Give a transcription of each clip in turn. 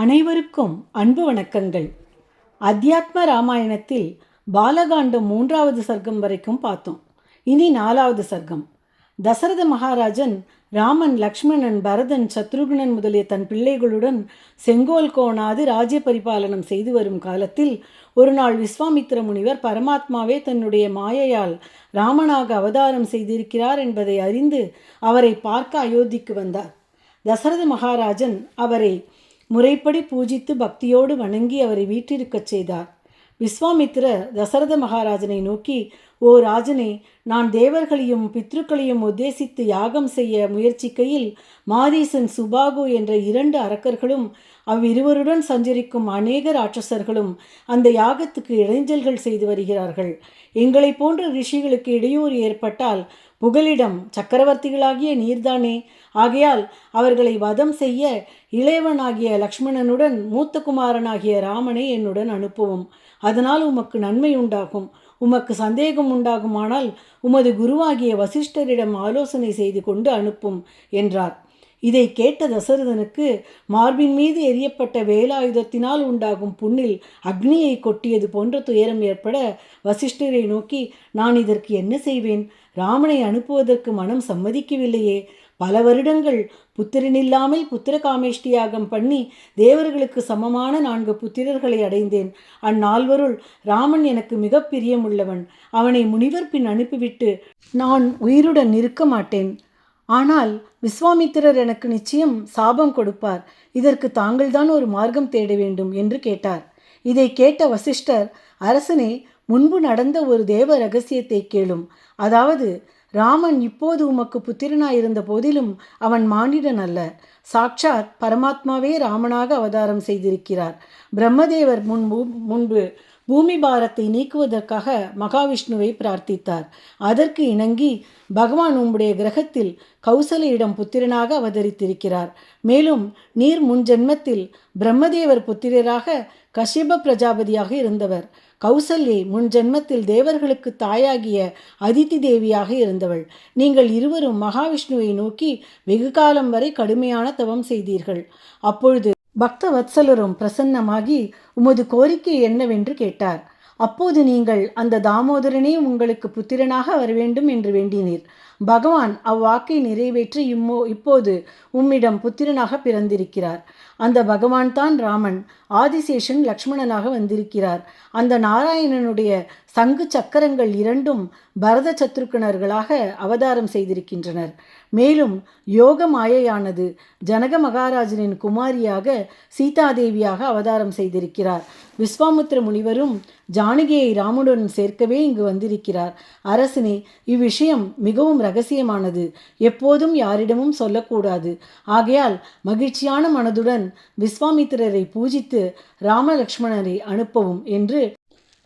அனைவருக்கும் அன்பு வணக்கங்கள். அத்தியாத்ம ராமாயணத்தில் பாலகாண்டம் மூன்றாவது சர்க்கம் வரைக்கும் பார்த்தோம். இனி நாலாவது சர்க்கம். தசரத மகாராஜன் ராமன் லக்ஷ்மணன் பரதன் சத்ருகுணன் முதலிய தன் பிள்ளைகளுடன் செங்கோல் கோணாது ராஜ்ய பரிபாலனம் செய்து வரும் காலத்தில் ஒரு நாள் விஸ்வாமித்திர முனிவர் பரமாத்மாவே தன்னுடைய மாயையால் ராமனாக அவதாரம் செய்திருக்கிறார் என்பதை அறிந்து அவரை பார்க்க அயோத்திக்கு வந்தார். தசரத மகாராஜன் அவரை முறைப்படி பூஜித்து பக்தியோடு வணங்கி அவரை வீற்றிருக்கச் செய்தார். விஸ்வாமித்திரர் தசரத மகாராஜனை நோக்கி ஓ ராஜனே நான் தேவர்களையும் பித்ருக்களையும் உத்தேசித்து யாகம் செய்ய முயற்சிக்கையில் மாரீசன் சுபாகு என்ற இரண்டு அரக்கர்களும் அவ்விருவருடன் சஞ்சரிக்கும் அநேக ராட்சசர்களும் அந்த யாகத்துக்கு இடைஞ்சல்கள் செய்து வருகிறார்கள். எங்களைப் போன்ற ரிஷிகளுக்கு இடையூறு ஏற்பட்டால் புகலிடம் சக்கரவர்த்திகளாகிய நீர்தானே. ஆகையால் அவர்களை வதம் செய்ய இளையவனாகிய லக்ஷ்மணனுடன் மூத்த குமாரனாகிய ராமனை என்னுடன் அனுப்பவும். அதனால் உமக்கு நன்மை உண்டாகும். உமக்கு சந்தேகம் உண்டாகுமானால் உமது குருவாகிய வசிஷ்டரிடம் ஆலோசனை செய்து கொண்டு அனுப்பும் என்றார். இதை கேட்ட தசரதனுக்கு மார்பின் மீது எரியப்பட்ட வேலாயுதத்தினால் உண்டாகும் புண்ணில் அக்னியை கொட்டியது போன்ற துயரம் ஏற்பட வசிஷ்டரை நோக்கி நான் இதற்கு என்ன செய்வேன்? ராமனை அனுப்புவதற்கு மனம் சம்மதிக்கவில்லையே. பல வருடங்கள் புத்திரனில்லாமல் புத்திர காமேஷ்டியாகம் பண்ணி தேவர்களுக்கு சமமான நான்கு புத்திரர்களை அடைந்தேன். அந்நால்வருள் ராமன் எனக்கு மிக பிரியமுள்ளவன். அவனை முனிவர் பின் அனுப்பிவிட்டு நான் உயிருடன் இருக்க மாட்டேன். ஆனால் விஸ்வாமித்திரர் எனக்கு நிச்சயம் சாபம் கொடுப்பார். இதற்கு தாங்கள்தான் ஒரு மார்க்கம் தேட வேண்டும் என்று கேட்டார். இதை கேட்ட வசிஷ்டர் அரசனே முன்பு நடந்த ஒரு தேவ ரகசியத்தை கேளும். அதாவது ராமன் இப்போது உமக்கு புத்திரனாயிருந்த போதிலும் அவன் மானிடன் அல்ல. சாட்சாத் பரமாத்மாவே ராமனாக அவதாரம் செய்திருக்கிறார். பிரம்மதேவர் முன்பு முன்பு பூமி பாரத்தை நீக்குவதற்காக மகாவிஷ்ணுவை பிரார்த்தித்தார். அதற்கு இணங்கி பகவான் உம்முடைய கிரகத்தில் கௌசலையிடம் புத்திரனாக அவதரித்திருக்கிறார். மேலும் நீர் முன் ஜென்மத்தில் பிரம்மதேவர் புத்திரராக கஷிப பிரஜாபதியாக இருந்தவர். கௌசல்யை முன் ஜென்மத்தில் தேவர்களுக்கு தாயாகிய அதித்தி தேவியாக இருந்தவள். நீங்கள் இருவரும் மகாவிஷ்ணுவை நோக்கி வெகு காலம் வரை கடுமையான தவம் செய்தீர்கள். அப்பொழுது பக்த வத்சலரும் பிரசன்னமாகி உமது கோரிக்கை என்னவென்று கேட்டார். அப்போது நீங்கள் அந்த தாமோதரனே உங்களுக்கு புத்திரனாக வர வேண்டும் என்று வேண்டினீர். பகவான் அவ்வாக்கை நிறைவேற்றி இம்மோ இப்போது உம்மிடம் புத்திரனாக பிறந்திருக்கிறார். அந்த பகவான் தான் ராமன். ஆதிசேஷன் லக்ஷ்மணனாக வந்திருக்கிறார். அந்த நாராயணனுடைய சங்கு சக்கரங்கள் இரண்டும் பரத சத்ருக்கணர்களாக அவதாரம் செய்திருக்கின்றனர். மேலும் யோக மாயையானது ஜனக மகாராஜனின் குமாரியாக சீதாதேவியாக அவதாரம் செய்திருக்கிறார். விஸ்வாமுத்திர முனிவரும் ஜானகியை ராமுடன் சேர்க்கவே இங்கு வந்திருக்கிறார். அரசனே இவ்விஷயம் மிகவும் ரகசியமானது. எப்போதும் யாரிடமும் சொல்லக்கூடாது. ஆகையால் மகிழ்ச்சியான மனதுடன் விஸ்வாமித்திரரை பூஜித்து ராமலக்ஷ்மணரை அனுப்பவும் என்று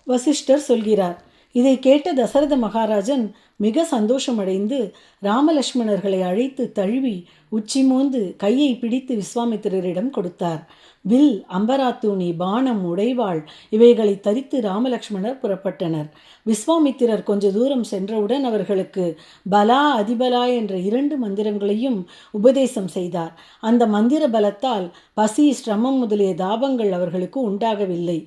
வசிஷ்டர் சொல்கிறார். இதை கேட்ட தசரத மகாராஜன் மிக சந்தோஷமடைந்து ராமலக்ஷ்மணர்களை அழைத்து தழுவி உச்சி மோந்து கையை பிடித்து விஸ்வாமித்திரரிடம் கொடுத்தார். வில் அம்பராத்தூணி பானம் உடைவாள் இவைகளை தரித்து ராமலக்ஷ்மணர் புறப்பட்டனர். விஸ்வாமித்திரர் கொஞ்ச தூரம் சென்றவுடன் அவர்களுக்கு பலா அதிபலா என்ற இரண்டு மந்திரங்களையும் உபதேசம் செய்தார். அந்த மந்திர பலத்தால் பசி சிரமம் முதலிய தாபங்கள் அவர்களுக்கு உண்டாகவில்லை.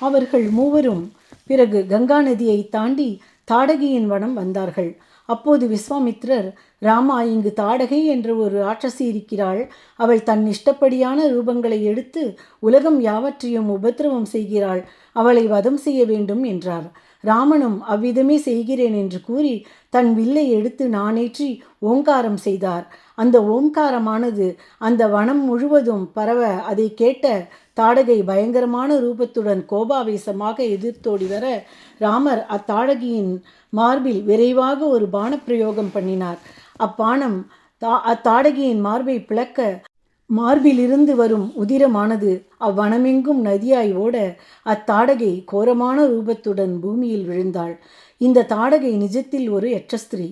அவர்கள் மூவரும் பிறகு கங்கா நதியை தாண்டி தாடகியின் வனம் வந்தார்கள். அப்போது விஸ்வாமித்ரர் ராமா இங்கு தாடகை என்ற ஒரு ராட்சசி இருக்கிறாள். அவள் தன் இஷ்டப்படியான ரூபங்களை எடுத்து உலகம் யாவற்றையும் உபத்திரவம் செய்கிறாள். அவளை வதம் செய்ய வேண்டும் என்றார். ராமனும் அவ்விதமே செய்கிறேன் என்று கூறி தன் வில்லை எடுத்து நானேற்றி ஓங்காரம் செய்தார். அந்த ஓங்காரமானது அந்த வனம் முழுவதும் பரவ அதை கேட்ட தாடகை பயங்கரமான ரூபத்துடன் கோபாவேசமாக எதிர்த்தோடி வர ராமர் அத்தாடகியின் மார்பில் விரைவாக ஒரு பானப்பிரயோகம் பண்ணினார். அப்பானம் தா அத்தாடகியின் மார்பை பிளக்க மார்பிலிருந்து வரும் உதிரமானது அவ்வனமெங்கும் நதியாய் ஓட அத்தாடகை கோரமான ரூபத்துடன் பூமியில் விழுந்தாள். இந்த தாடகை நிஜத்தில் ஒரு எற்றஸ்திரீ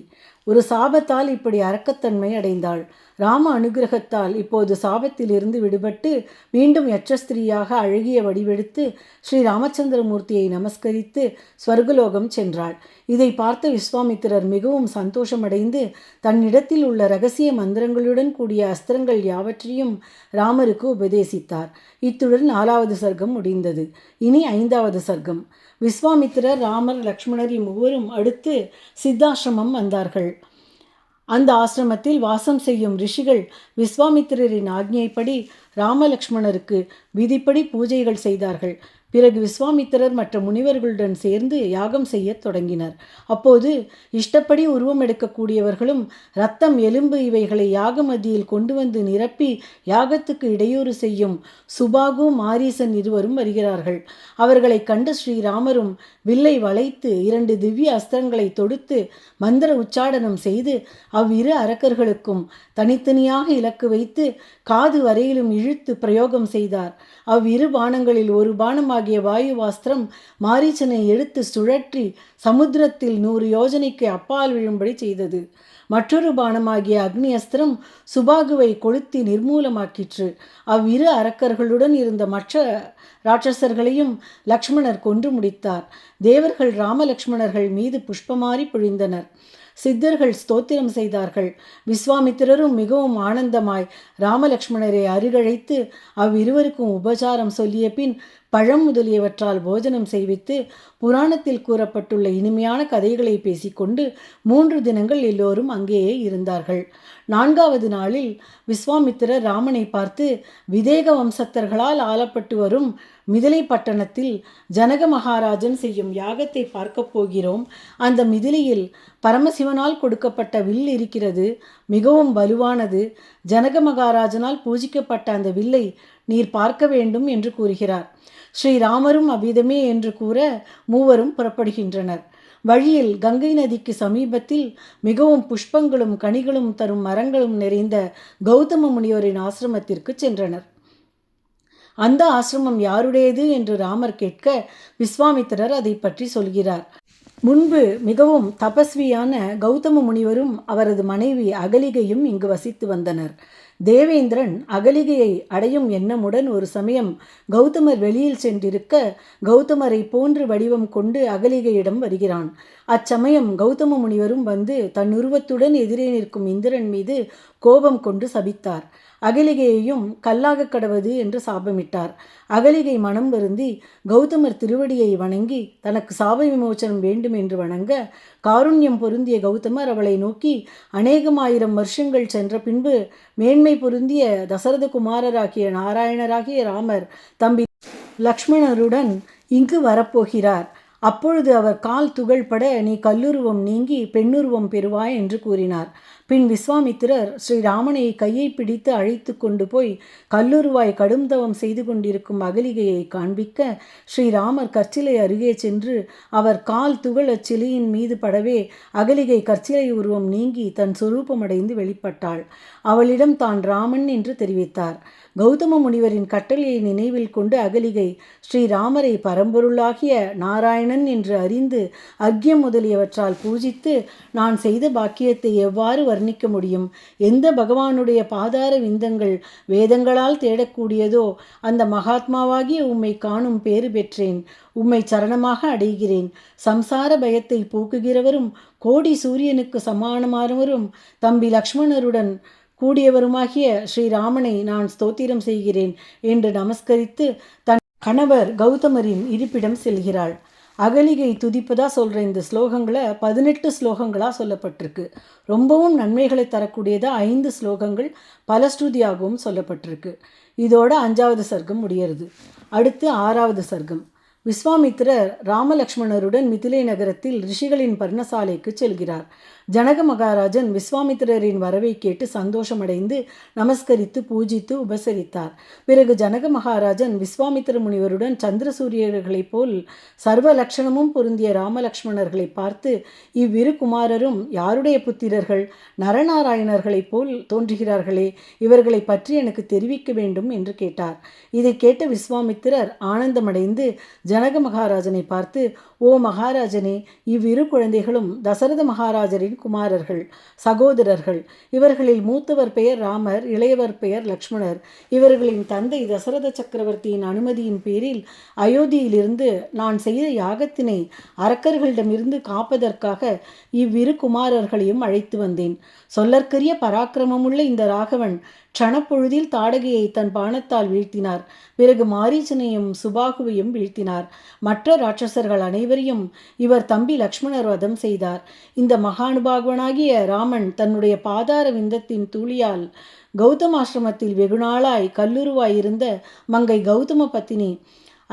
ஒரு சாபத்தால் இப்படி அரக்கத்தன்மை அடைந்தாள். ராம அனுகிரகத்தால் இப்போது சாபத்திலிருந்து விடுபட்டு மீண்டும் யட்சஸ்திரீயாக அழகிய வடிவெடுத்து ஸ்ரீ ராமச்சந்திரமூர்த்தியை நமஸ்கரித்து ஸ்வர்கலோகம் சென்றாள். இதை பார்த்த விஸ்வாமித்திரர் மிகவும் சந்தோஷமடைந்து தன்னிடத்தில் உள்ள ரகசிய மந்திரங்களுடன் கூடிய அஸ்திரங்கள் யாவற்றையும் ராமருக்கு உபதேசித்தார். இத்துடன் நாலாவது சர்க்கம் முடிந்தது. இனி ஐந்தாவது சர்க்கம். விஸ்வாமித்திரர் ராமர் லக்ஷ்மணர் இம்மூவரும் அடுத்து சித்தாசிரமம் வந்தார்கள். அந்த ஆசிரமத்தில் வாசம் செய்யும் ரிஷிகள் விஸ்வாமித்திரரின் ஆக்ஞைப்படி ராமலக்ஷ்மணருக்கு விதிப்படி பூஜைகள் செய்தார்கள். பிறகு விஸ்வாமித்திரர் மற்ற முனிவர்களுடன் சேர்ந்து யாகம் செய்ய தொடங்கினர். அப்போது இஷ்டப்படி உருவம் எடுக்கக்கூடியவர்களும் ரத்தம் எலும்பு இவைகளை யாக மத்தியில் கொண்டு வந்து நிரப்பி யாகத்துக்கு இடையூறு செய்யும் சுபாகு மாரீசன் இருவரும் வருகிறார்கள். அவர்களை கண்டு ஸ்ரீராமரும் வில்லை வளைத்து இரண்டு திவ்ய அஸ்திரங்களை தொடுத்து மந்திர உச்சாடனம் செய்து அவ்விரு அரக்கர்களுக்கும் தனித்தனியாக இலக்கு வைத்து காது வரையிலும் இழுத்து பிரயோகம் செய்தார். அவ்விரு பானங்களில் ஒரு ஆகிய வாயுவாஸ்திரம் மாரீச்சனை எடுத்து சுழற்றி சமுத்திரத்தில் நூறு யோஜனைக்கு அப்பால் விழும்படி செய்தது. மற்றொரு பானமாகிய அக்னி அஸ்திரம் சுபாகுவை கொளுத்தி நிர்மூலமாக்கிற்று. அவ்விரு அரக்கர்களுடன் இருந்த மற்ற ராட்சசர்களையும் லக்ஷ்மணர் கொன்று முடித்தார். தேவர்கள் ராமலக்ஷ்மணர்கள் மீது புஷ்பமாரி பொழிந்தனர். சித்தர்கள் ஸ்தோத்திரம் செய்தார்கள். விஸ்வாமித்திரரும் மிகவும் ஆனந்தமாய் ராமலக்ஷ்மணரை அருகழைத்து அவ்விருவருக்கும் உபசாரம் சொல்லிய பின் பழம் முதலியவற்றால் போஜனம் செய்வித்து புராணத்தில் கூறப்பட்டுள்ள இனிமையான கதைகளை பேசிக்கொண்டு மூன்று தினங்கள் எல்லோரும் அங்கேயே இருந்தார்கள். நான்காவது நாளில் விஸ்வாமித்திரர் ராமனை பார்த்து விதேக வம்சத்தர்களால் ஆளப்பட்டு வரும் மிதிலை பட்டணத்தில் ஜனக மகாராஜன் செய்யும் யாகத்தை பார்க்கப் போகிறோம். அந்த மிதிலையில் பரமசிவனால் கொடுக்கப்பட்ட வில் இருக்கிறது. மிகவும் வலுவானது. ஜனக மகாராஜனால் பூஜிக்கப்பட்ட அந்த வில்லை நீர் பார்க்க வேண்டும் என்று கூறுகிறார். ஸ்ரீராமரும் அவ்விதமே என்று கூற மூவரும் புறப்படுகின்றனர். வழியில் கங்கை நதிக்கு சமீபத்தில் மிகவும் புஷ்பங்களும் கனிகளும் தரும் மரங்களும் நிறைந்த கௌதம முனிவரின் ஆசிரமத்திற்கு சென்றனர். அந்த ஆசிரமம் யாருடையது என்று ராமர் கேட்க விஸ்வாமித்திரர் அதை பற்றி சொல்கிறார். முன்பு மிகவும் தபஸ்வியான கௌதம முனிவரும் அவரது மனைவி அகலிகையும் இங்கு வசித்து வந்தனர். தேவேந்திரன் அகலிகையை அடையும் எண்ணமுடன் ஒரு சமயம் கௌதமர் வெளியில் சென்றிருக்க கௌதமரை போன்று வடிவம் கொண்டு அகலிகையிடம் வருகிறான். அச்சமயம் கௌதம முனிவரும் வந்து தன் உருவத்துடன் எதிரே நிற்கும் இந்திரன் மீது கோபம் கொண்டு சபித்தார். அகலிகையையும் கல்லாக கடவது என்று சாபமிட்டார். அகலிகை மனம் வருந்தி கௌதமர் திருவடியை வணங்கி தனக்கு சாப விமோச்சனம் வேண்டும் என்று வணங்க காருண்யம் பொருந்திய கௌதமர் அவளை நோக்கி அநேகமாயிரம் வருஷங்கள் சென்ற பின்பு மேன்மை பொருந்திய தசரத குமாரராகிய நாராயணராகிய ராமர் தம்பி லக்ஷ்மணருடன் இங்கு வரப்போகிறார். அப்பொழுது அவர் கால் துகள்பட நீ கல்லுருவம் நீங்கி பெண்ணுருவம் பெறுவாய் என்று கூறினார். பின் விஸ்வாமித்திரர் ஸ்ரீராமனை கையை பிடித்து அழைத்து கொண்டு போய் கல்லுருவாய் கடும் தவம் செய்து கொண்டிருக்கும் அகலிகையை காண்பிக்க ஸ்ரீராமர் கற்சிலை அருகே சென்று அவர் கால் துகளச் சிலையின் மீது படவே அகலிகை கற்சிலை உருவம் நீங்கி தன் சொரூபமடைந்து வெளிப்பட்டாள். அவளிடம் தான் ராமன் என்று தெரிவித்தார். கௌதம முனிவரின் கட்டளையை நினைவில் கொண்டு அகலிகை ஸ்ரீராமரை பரம்பொருளாகிய நாராயணன் என்று அறிந்து அர்க்கியம் முதலியவற்றால் பூஜித்து நான் செய்த பாக்கியத்தை எவ்வாறு வர்ணிக்க முடியும்? எந்த பகவானுடைய பாதார விந்தங்கள் வேதங்களால் தேடக்கூடியதோ அந்த மகாத்மாவாகிய உம்மை காணும் பேறு பெற்றேன். உம்மை சரணமாக அடைகிறேன். சம்சார பயத்தை போக்குகிறவரும் கோடி சூரியனுக்கு சமானமானவரும் தம்பி லக்ஷ்மணருடன் கூடியவருமாகிய ஸ்ரீராமனை நான் ஸ்தோத்திரம் செய்கிறேன் என்று நமஸ்கரித்து தன் கணவர் கௌதமரின் இருப்பிடம் செல்கிறாள். அகலிகை துதிப்பதா சொல்கிற இந்த ஸ்லோகங்களை பதினெட்டு ஸ்லோகங்களாக சொல்லப்பட்டிருக்கு. ரொம்பவும் நன்மைகளை தரக்கூடியதாக ஐந்து ஸ்லோகங்கள் பல ஸ்ருதியாகவும் சொல்லப்பட்டிருக்கு. இதோட அஞ்சாவது சர்க்கம் முடியறது. அடுத்து ஆறாவது சர்க்கம். விஸ்வாமித்திரர் ராமலக்ஷ்மணருடன் மிதிலை நகரத்தில் ரிஷிகளின் பர்ணசாலைக்கு செல்கிறார். ஜனக மகாராஜன் விஸ்வாமித்திரரின் வரவை கேட்டு சந்தோஷமடைந்து நமஸ்கரித்து பூஜித்து உபசரித்தார். பிறகு ஜனக மகாராஜன் விஸ்வாமித்திர முனிவருடன் சந்திர சூரியர்களைப் போல் சர்வ லட்சணமும் பொருந்திய ராமலக்ஷ்மணர்களை பார்த்து இவ்விரு குமாரரும் யாருடைய புத்திரர்கள்? நரநாராயணர்களைப் போல் தோன்றுகிறார்களே இவர்களை பற்றி எனக்கு தெரிவிக்க வேண்டும் என்று கேட்டார். இதை கேட்ட விஸ்வாமித்திரர் ஆனந்தமடைந்து ஜனக மகாராஜனை பார்த்து ஓ மகாராஜனே இவ்விரு குழந்தைகளும் தசரத மகாராஜரின் குமாரர்கள் சகோதரர்கள். இவர்களில் மூத்தவர் பெயர் ராமர் இளையவர் பெயர் லக்ஷ்மணர். இவர்களின் தந்தை தசரத சக்கரவர்த்தியின் அனுமதியின் பேரில் அயோத்தியிலிருந்து நான் செய்த யாகத்தினை அரக்கர்களிடமிருந்து காப்பதற்காக இவ்விரு குமாரர்களையும் அழைத்து வந்தேன். சொல்லற்கரிய பராக்கிரமமுள்ள இந்த ராகவன் க்ஷணப்பொழுதில் தாடகையை தன் பாணத்தால் வீழ்த்தினார். பிறகு மாரீச்சனையும் சுபாகுவையும் வீழ்த்தினார். மற்ற ராட்சசர்கள் அனைவரையும் இவர் தம்பி லக்ஷ்மணர் வதம் செய்தார். இந்த மகானுபாகவனாகிய ராமன் தன்னுடைய பாதார விந்தத்தின் தூளியால் கௌதமாசிரமத்தில் வெகுநாளாய் கல்லுருவாயிருந்த மங்கை கௌதம பத்தினி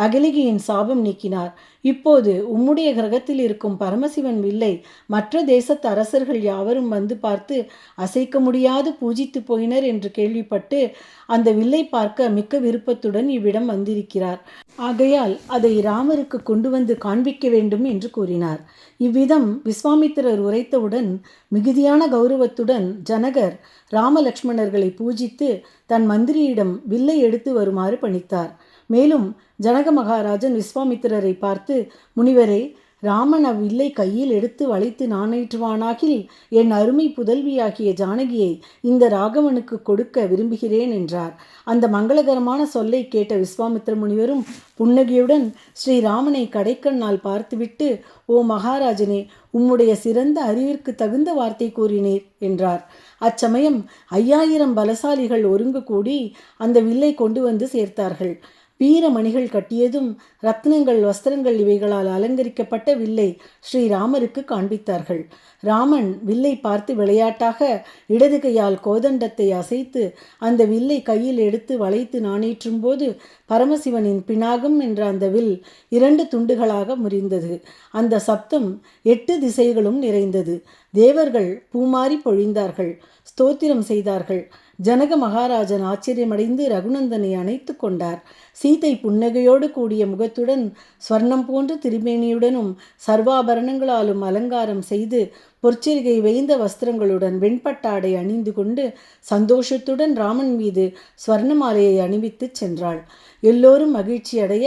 அகலிகையின் சாபம் நீக்கினார். இப்போது உம்முடைய கிரகத்தில் இருக்கும் பரமசிவன் வில்லை. மற்ற தேசத்து அரசர்கள் யாவரும் வந்து பார்த்து அசைக்க முடியாது பூஜித்து போயினர் என்று கேள்விப்பட்டு அந்த வில்லை பார்க்க மிக்க விருப்பத்துடன் இவ்விடம் வந்திருக்கிறார். ஆகையால் அதை ராமருக்கு கொண்டு வந்து காண்பிக்க வேண்டும் என்று கூறினார். இவ்விதம் விஸ்வாமித்திரர் உரைத்தவுடன் மிகுதியான கௌரவத்துடன் ஜனகர் ராமலக்ஷ்மணர்களை பூஜித்து தன் மந்திரியிடம் வில்லை எடுத்து வருமாறு பணித்தார். மேலும் ஜனக மகாராஜன் விஸ்வாமித்திரரை பார்த்து முனிவரே ராமன் அவ்வில்லை கையில் எடுத்து வளைத்து நாணேற்றுவானாகில் என் அருமை புதல்வியாகிய ஜானகியை இந்த ராகவனுக்கு கொடுக்க விரும்புகிறேன் என்றார். அந்த மங்களகரமான சொல்லை கேட்ட விஸ்வாமித்திர முனிவரும் புன்னகையுடன் ஸ்ரீராமனை கடைக்கண்ணால் பார்த்துவிட்டு ஓ மகாராஜனே உம்முடைய சிறந்த அறிவிற்கு தகுந்த வார்த்தை கூறினீர் என்றார். அச்சமயம் ஐயாயிரம் பலசாலிகள் ஒருங்கு கூடி அந்த வில்லை கொண்டு வந்து சேர்த்தார்கள். வீரமணிகள் கட்டியதும் ரத்னங்கள் வஸ்திரங்கள் இவைகளால் அலங்கரிக்கப்பட்ட வில்லை ஸ்ரீராமருக்கு காண்பித்தார்கள். ராமன் வில்லை பார்த்து விளையாட்டாக இடது கையால் கோதண்டத்தை அசைத்து அந்த வில்லை கையில் எடுத்து வளைத்து நாணேற்றும் போது பரமசிவனின் பினாகம் என்ற அந்த வில் இரண்டு துண்டுகளாக முறிந்தது. அந்த சப்தம் எட்டு திசைகளும் நிறைந்தது. தேவர்கள் பூமாரி பொழிந்தார்கள். ஸ்தோத்திரம் செய்தார்கள். ஜனக மகாராஜன் ஆச்சரியமடைந்து ரகுநந்தனை அணைத்து கொண்டார். சீதை புன்னகையோடு கூடிய முகத்துடன் ஸ்வர்ணம் போன்ற திருமேனியுடனும் சர்வாபரணங்களாலும் அலங்காரம் செய்து பொற்சிரிகை வைந்த வஸ்திரங்களுடன் வெண்பட்டாடை அணிந்து கொண்டு சந்தோஷத்துடன் ராமன் மீது ஸ்வர்ணமாலையை அணிவித்துச் சென்றாள். எல்லோரும் மகிழ்ச்சியடைய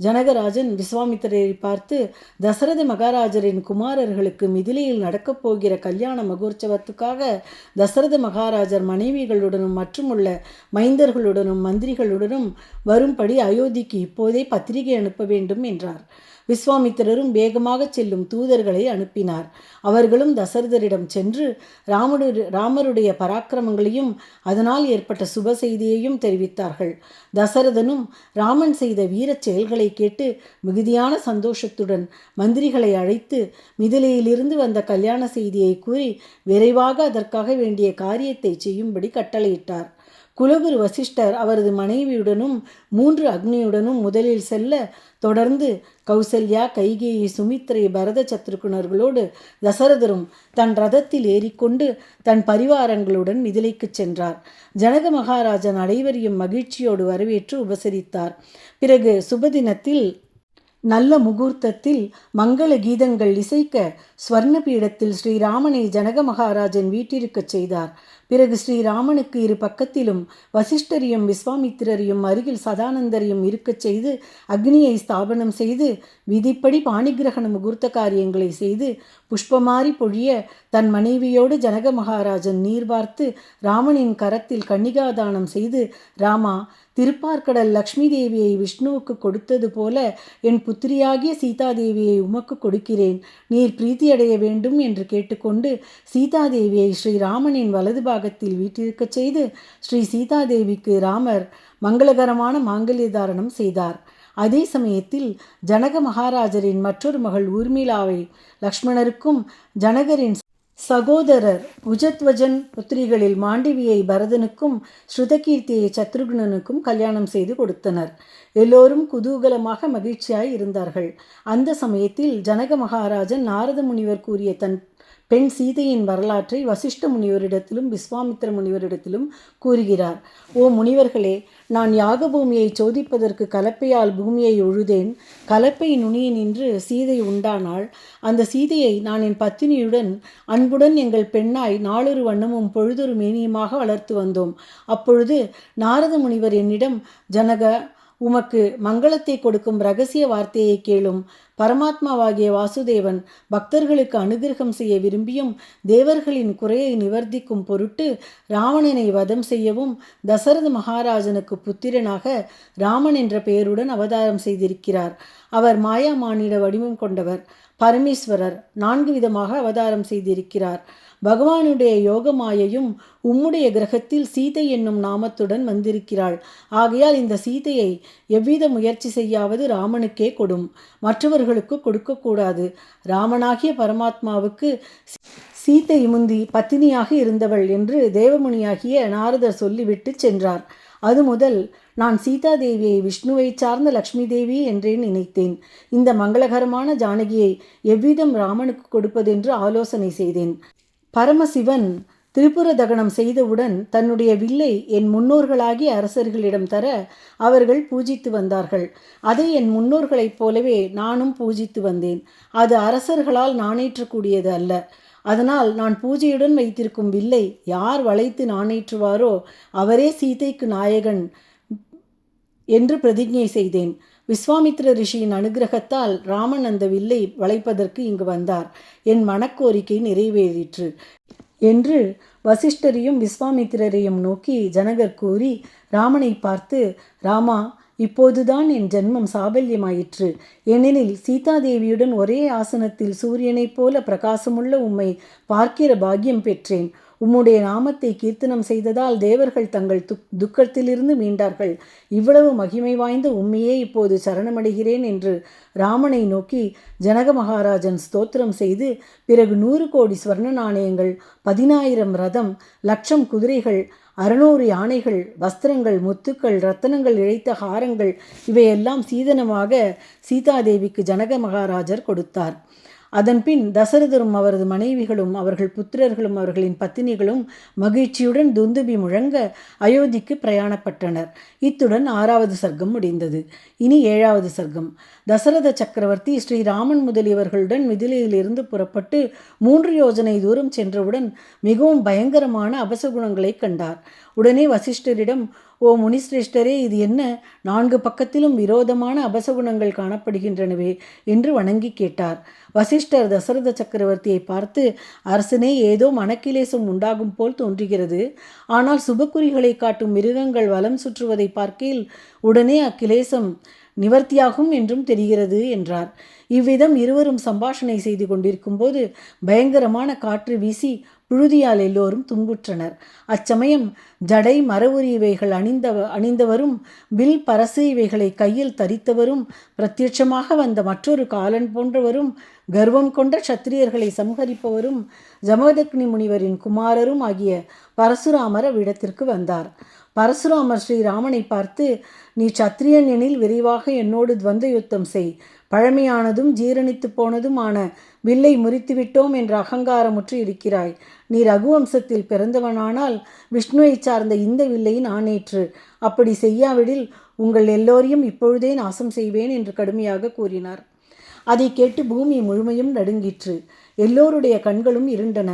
ஜனகராஜன் விஸ்வாமித்திரரை பார்த்து தசரத மகாராஜரின் குமாரர்களுக்கு மிதிலையில் நடக்கப் போகிற கல்யாண மகோற்சவத்துக்காக தசரத மகாராஜர் மனைவிகளுடனும் மற்றுமுள்ள மைந்தர்களுடனும் மந்திரிகளுடனும் வரும்படி அயோத்திக்கு இப்போதே பத்திரிகை அனுப்ப வேண்டும் என்றார். விஸ்வாமித்திரரும் வேகமாக செல்லும் தூதர்களை அனுப்பினார். அவர்களும் தசரதரிடம் சென்று ராமடு ராமருடைய பராக்கிரமங்களையும் அதனால் ஏற்பட்ட சுப செய்தியையும் தெரிவித்தார்கள். தசரதனும் ராமன் செய்த வீரச் செயல்களை கேட்டு மிகுதியான சந்தோஷத்துடன் மந்திரிகளை அழைத்து மிதிலையிலிருந்து வந்த கல்யாண செய்தியை கூறி விரைவாக அதற்காக வேண்டிய காரியத்தை செய்யும்படி கட்டளையிட்டார். குலகுரு வசிஷ்டர் அவரது மனைவியுடனும் மூன்று அக்னியுடனும் முதலில் செல்ல தொடர்ந்து கௌசல்யா கைகேயி சுமித்ரை பரத சத்ருகுணர்களோடு தசரதரும் தன் ரதத்தில் ஏறிக்கொண்டு தன் பரிவாரங்களுடன் மிதிலைக்குச் சென்றார். ஜனக மகாராஜன் அனைவரையும் மகிழ்ச்சியோடு வரவேற்று உபசரித்தார். பிறகு சுபதினத்தில் நல்ல முகூர்த்தத்தில் மங்கள கீதங்கள் இசைக்க ஸ்வர்ண பீடத்தில் ஸ்ரீராமனை ஜனக மகாராஜன் வீட்டிருக்கச் செய்தார். பிறகு ஸ்ரீராமனுக்கு இரு பக்கத்திலும் வசிஷ்டரையும் விஸ்வாமித்திரரையும் அருகில் சதானந்தரையும் இருக்கச் செய்து அக்னியை ஸ்தாபனம் செய்து விதிப்படி பாணிகிரகண முகூர்த்த காரியங்களை செய்து புஷ்பமாரி பொழிய தன் மனைவியோடு ஜனக மகாராஜன் நீர் பார்த்து ராமனின் கரத்தில் கன்னிகாதானம் செய்து ராமா திருப்பார்க்கடல் லக்ஷ்மி தேவியை விஷ்ணுவுக்கு கொடுத்தது போல என் புத்திரியாகிய சீதாதேவியை உமக்கு கொடுக்கிறேன். நீர் பிரீத்தியடைய வேண்டும் என்று கேட்டுக்கொண்டு சீதாதேவியை ஸ்ரீராமனின் வலது பாகத்தில் வீட்டிருக்கச் செய்து ஸ்ரீ சீதாதேவிக்கு ராமர் மங்களகரமான மாங்கல்ய தாரணம் செய்தார். அதே சமயத்தில் ஜனக மகாராஜரின் மற்றொரு மகள் ஊர்மிளாவை லக்ஷ்மணருக்கும் ஜனகரின் சகோதரர் உஜத்வஜன் புத்திரிகளில் மாண்டவியை பரதனுக்கும் ஸ்ருதகீர்த்தியை சத்ருகுணனுக்கும் கல்யாணம் செய்து கொடுத்தனர். எல்லோரும் குதூகலமாக மகிழ்ச்சியாய் இருந்தார்கள். அந்த சமயத்தில் ஜனக மகாராஜன் நாரத முனிவர் கூறிய தன் பெண் சீதையின் வரலாற்றை வசிஷ்ட முனிவரிடத்திலும் விஸ்வாமித்திர முனிவரிடத்திலும் கூறுகிறார். ஓ முனிவர்களே நான் யாக பூமியை சோதிப்பதற்கு கலப்பையால் பூமியை உழுதேன். கலப்பை நுனியை நின்று சீதை உண்டானாள். அந்த சீதையை நான் என் பத்தினியுடன் அன்புடன் எங்கள் பெண்ணாய் நாளொரு வண்ணமும் பொழுதொரு மேனியுமாக வளர்த்து வந்தோம். அப்பொழுது நாரத முனிவர் என்னிடம் ஜனக உமக்கு மங்களத்தை கொடுக்கும் ரகசிய வார்த்தையை கேளும் பரமாத்மாவாகிய வாசுதேவன் பக்தர்களுக்கு அனுகிரகம் செய்ய விரும்பியும் தேவர்களின் குறையை நிவர்த்திக்கும் பொருட்டு ராவணனை வதம் செய்யவும் தசரத மகாராஜனுக்கு புத்திரனாக ராமன் என்ற பெயருடன் அவதாரம் செய்திருக்கிறார். அவர் மாயா மானிட வடிவம் கொண்டவர். பரமேஸ்வரர் நான்கு விதமாக அவதாரம் செய்திருக்கிறார். பகவானுடைய யோகமாயையும் உம்முடைய கிரகத்தில் சீதை என்னும் நாமத்துடன் வந்திருக்கிறாள். ஆகையால் இந்த சீதையை எவ்வித முயற்சி செய்யாவது ராமனுக்கே கொடும். மற்றவர்களுக்கு கொடுக்கக்கூடாது. ராமனாகிய பரமாத்மாவுக்கு சீதை முந்தி பத்தினியாக இருந்தவள் என்று தேவமுனியாகிய நாரதர் சொல்லிவிட்டு சென்றார். அது முதல் நான் சீதாதேவியை விஷ்ணுவை சார்ந்த லக்ஷ்மி தேவி என்றே நினைத்தேன். இந்த மங்களகரமான ஜானகியை எவ்விதம் ராமனுக்கு கொடுப்பதென்று ஆலோசனை செய்தேன். பரமசிவன் திரிபுர தகனம் செய்தவுடன் தன்னுடைய வில்லை என் முன்னோர்களாகிய அரசர்களிடம் தர அவர்கள் பூஜித்து வந்தார்கள். அதை என் முன்னோர்களைப் போலவே நானும் பூஜித்து வந்தேன். அது அரசர்களால் நாணேற்றக்கூடியது அல்ல. அதனால் நான் பூஜையுடன் வைத்திருக்கும் வில்லை யார் வளைத்து நாணேற்றுவாரோ அவரே சீதைக்கு நாயகன் என்று பிரதிஜை செய்தேன். விஸ்வாமித்ர ரிஷியின் அனுகிரகத்தால் ராமன் அந்த வில்லை வளைப்பதற்கு இங்கு வந்தார். என் மனக்கோரிக்கை நிறைவேறிற்று என்று வசிஷ்டரையும் விஸ்வாமித்திரரையும் நோக்கி ஜனகர் கூறி ராமனை பார்த்து ராமா இப்போதுதான் என் ஜென்மம் சாபல்யமாயிற்று. ஏனெனில் சீதாதேவியுடன் ஒரே ஆசனத்தில் சூரியனைப் போல பிரகாசமுள்ள உம்மை பார்க்கிற பாக்கியம் பெற்றேன். உம்முடைய நாமத்தை கீர்த்தனம் செய்ததால் தேவர்கள் தங்கள் துக் துக்கத்திலிருந்து மீண்டார்கள். இவ்வளவு மகிமை வாய்ந்த உண்மையே இப்போது சரணமடைகிறேன் என்று ராமனை நோக்கி ஜனக மகாராஜன் ஸ்தோத்திரம் செய்து பிறகு நூறு கோடி ஸ்வர்ண நாணயங்கள் பதினாயிரம் ரதம் லட்சம் குதிரைகள் அறுநூறு யானைகள் வஸ்திரங்கள் முத்துக்கள் ரத்தனங்கள் இழைத்த ஹாரங்கள் இவையெல்லாம் சீதனமாக சீதாதேவிக்கு ஜனக மகாராஜர் கொடுத்தார். அதன்பின் தசரதரும் அவரது மனைவிகளும் அவர்கள் புத்திரர்களும் அவர்களின் பத்தினிகளும் மகிழ்ச்சியுடன் துந்துபி முழங்க அயோத்திக்கு பிரயாணப்பட்டனர். இத்துடன் ஆறாவது சர்க்கம் முடிந்தது. இனி ஏழாவது சர்க்கம். தசரத சக்கரவர்த்தி ஸ்ரீராமன் முதலியவர்களுடன் மிதிலையிலிருந்து புறப்பட்டு மூன்று யோஜனை தூரம் சென்றவுடன் மிகவும் பயங்கரமான அபசகுணங்களை கண்டார். உடனே வசிஷ்டரிடம் ஓ முனிஸ்ரேஷ்டரே இது என்ன? நான்கு பக்கத்திலும் விரோதமான அபசகுணங்கள் காணப்படுகின்றனவே என்று வணங்கி கேட்டார். வசிஷ்டர் தசரத சக்கரவர்த்தியை பார்த்து அரசனே ஏதோ மனக்கிலேசம் உண்டாகும் போல் தோன்றுகிறது. ஆனால் சுபக்குறிகளை காட்டும் மிருகங்கள் வலம் சுற்றுவதை பார்க்கையில் உடனே அக்கிலேசம் நிவர்த்தியாகும் என்றும் தெரிகிறது என்றார். இவ்விதம் இருவரும் சம்பாஷணை செய்து கொண்டிருக்கும்போது பயங்கரமான காற்று வீசி புழுதியால் எல்லோரும் துன்புற்றனர். அச்சமயம் ஜடை மரவுரி இவைகள் அணிந்த அணிந்தவரும் வில் பரசு இவைகளை கையில் தரித்தவரும் பிரத்யட்சமாக வந்த மற்றொரு காலன் போன்றவரும் கர்வம் கொண்ட சத்திரியர்களை சம்ஹரிப்பவரும் ஜமதக்னி முனிவரின் குமாரரும் ஆகிய பரசுராமர் அவ்விடத்திற்கு வந்தார். பரசுராமர் ஸ்ரீராமனை பார்த்து நீ சத்திரியன் எனில் விரைவாக என்னோடு துவந்த யுத்தம் செய். பழமையானதும் ஜீரணித்து போனதுமான வில்லை முறித்துவிட்டோம் என்ற அகங்காரமுற்று இருக்கிறாய். நீ ரகுவம்சத்தில் பிறந்தவனானால் விஷ்ணுவை சார்ந்த இந்த வில்லை நானேற்று அப்படி செய்யாவிடில் உங்கள் எல்லோரையும் இப்பொழுதே நாசம் செய்வேன் என்று கடுமையாக கூறினார். அதை கேட்டு பூமி முழுமையும் நடுங்கிற்று. எல்லோருடைய கண்களும் இருண்டன.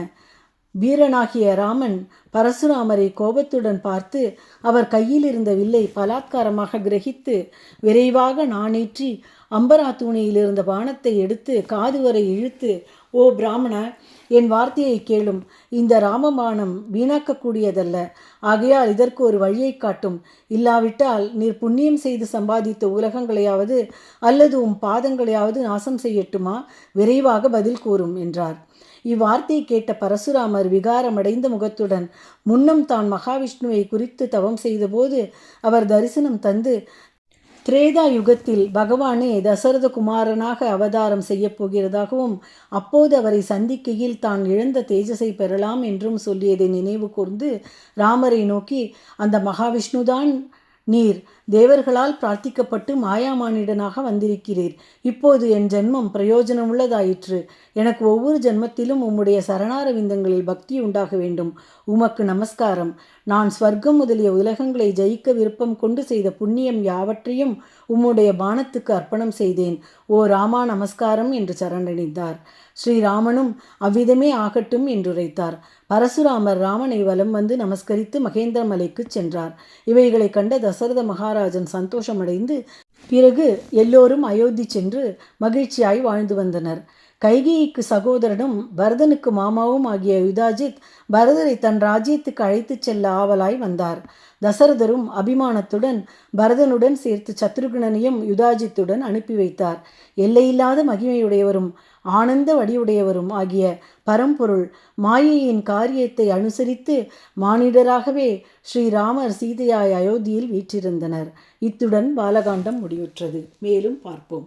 வீரனாகிய ராமன் பரசுராமரை கோபத்துடன் பார்த்து அவர் கையில் இருந்த வில்லை பலாத்காரமாக கிரகித்து விரைவாக நாணேற்றி அம்பரா தூணியில் இருந்த பானத்தை எடுத்து காது வரை இழுத்து ஓ பிராமண என் வார்த்தையை கேளும். இந்த ராமபானம் வீணாக்கக்கூடியதல்ல. ஆகையால் இதற்கு ஒரு வழியை காட்டும். இல்லாவிட்டால் நீர் புண்ணியம் செய்து சம்பாதித்த உலகங்களையாவது அல்லது உம் பாதங்களையாவது நாசம் செய்யட்டுமா? விரைவாக பதில் கூறும் என்றார். இவ்வார்த்தை கேட்ட பரசுராமர் விகாரமடைந்த முகத்துடன் முன்னம் தான் மகாவிஷ்ணுவை குறித்து தவம் செய்தபோது அவர் தரிசனம் தந்து திரேதா யுகத்தில் பகவானே தசரத குமாரனாக அவதாரம் செய்யப் போகிறதாகவும் அப்போது அவரை சந்திக்கையில் தான் இழந்த தேஜஸை பெறலாம் என்றும் சொல்லியதை நினைவு கூர்ந்து ராமரை நோக்கி அந்த மகாவிஷ்ணுதான் நீர் தேவர்களால் பிரார்த்திக்கப்பட்டு மாயாமானிடனாக வந்திருக்கிறீர். இப்போது என் ஜென்மம் பிரயோஜனமுள்ளதாயிற்று. எனக்கு ஒவ்வொரு ஜென்மத்திலும் உம்முடைய சரணாரவிந்தங்களில் பக்தி உண்டாக வேண்டும். உமக்கு நமஸ்காரம். நான் ஸ்வர்க்கம் முதலிய உலகங்களை ஜெயிக்க விருப்பம் கொண்டு செய்த புண்ணியம் யாவற்றையும் உம்முடைய பானத்துக்கு அர்ப்பணம் செய்தேன். ஓ ராமா நமஸ்காரம் என்று சரணடைந்தார். ஸ்ரீராமனும் அவ்விதமே ஆகட்டும் என்றுரைத்தார். பரசுராமர் ராமனை வலம் வந்து நமஸ்கரித்து மகேந்திர மலைக்கு சென்றார். இவைகளை கண்ட தசரத மகாராஜன் சந்தோஷமடைந்து பிறகு எல்லோரும் அயோத்தி சென்று மகிழ்ச்சியாய் வாழ்ந்து வந்தனர். கைகேயிக்கு சகோதரனும் பரதனுக்கு மாமாவும் ஆகிய யுதாஜித் பரதரை தன் ராஜ்யத்துக்கு அழைத்துச் செல்ல ஆவலாய் வந்தார். தசரதரும் அபிமானத்துடன் பரதனுடன் சேர்த்து சத்ருகுணனையும் யுதாஜித்துடன் அனுப்பி வைத்தார். எல்லையில்லாத மகிமையுடையவரும் ஆனந்த வடிவுடையவரும் ஆகிய பரம்பொருள் மாயையின் காரியத்தை அனுசரித்து மானிடராகவே ஸ்ரீராமர் சீதையாய் அயோத்தியில் வீற்றிருந்தனர். இத்துடன் பாலகாண்டம் முடிவுற்றது. மேலும் பார்ப்போம்.